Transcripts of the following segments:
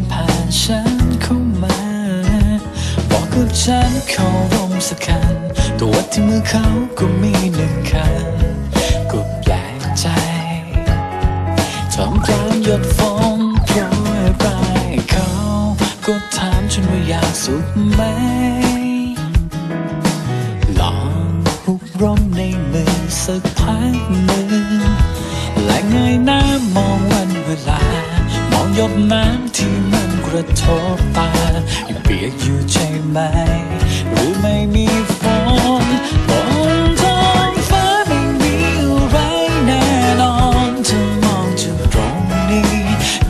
นผ่านฉันเข้ามา บอกกับฉันเขารมสักคันตัวที่มือเขาก็มีหนึ่งคันก็แปลกใจทำกลางหยดฝนโปรยปลายเขาก็ถามฉันว่าอยากสุขไหม ลองหุบร่มในมือสักพักหนึ่งและเงยหน้ามองวันเวลา มองหยดน้ำที่ ระทบตายังเปียกอยู่ใช่ไหม หรือไม่มีฝนบนท้องฟ้าไม่มีอะไรแน่นอนถ้ามองจากตรงนี้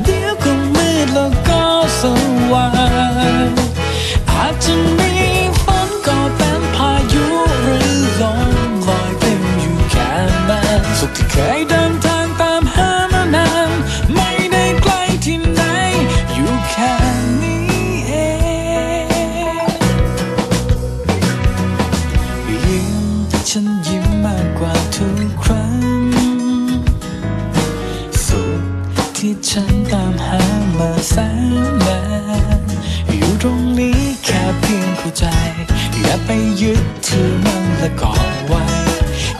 เดี๋ยวก็มืดแล้วก็สว่าง ที่ฉันตามหามาแสนนานอยู่ตรงนี้แค่เพียงเข้าใจ อย่าไปยึดถือมันและกอดไว้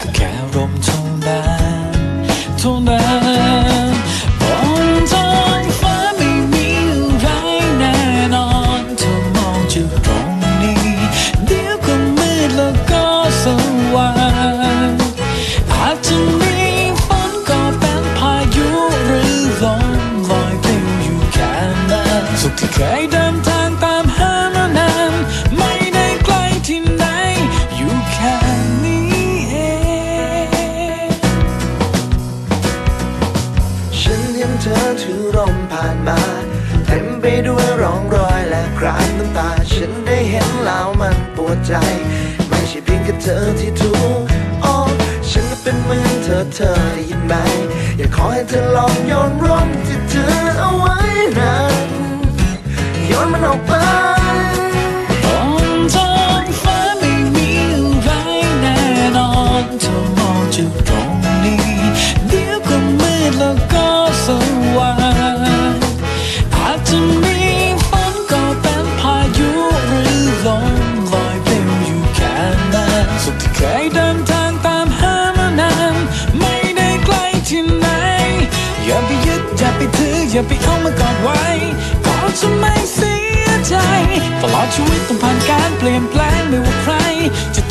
ก็แค่ลมเท่านั้นเท่านั้น ร้องรอยและคราบน้ำตา ฉันได้เห็นแล้วมันปวดใจ ไม่ใช่เพียงแค่เธอที่ถูกอ๋อฉันก็เป็นเหมือนเธอเธอได้ยินไหม อยากขอให้เธอลองโยนร่มที่เธอเอาไว้นั้นโยนมันออกไป ไปถืออย่าไปเอามากอดไว้กอดจะไม่เสียใจ ตลอดชีวิตต้องผ่านการเปลี่ยนแปลงไม่ว่าใครจะ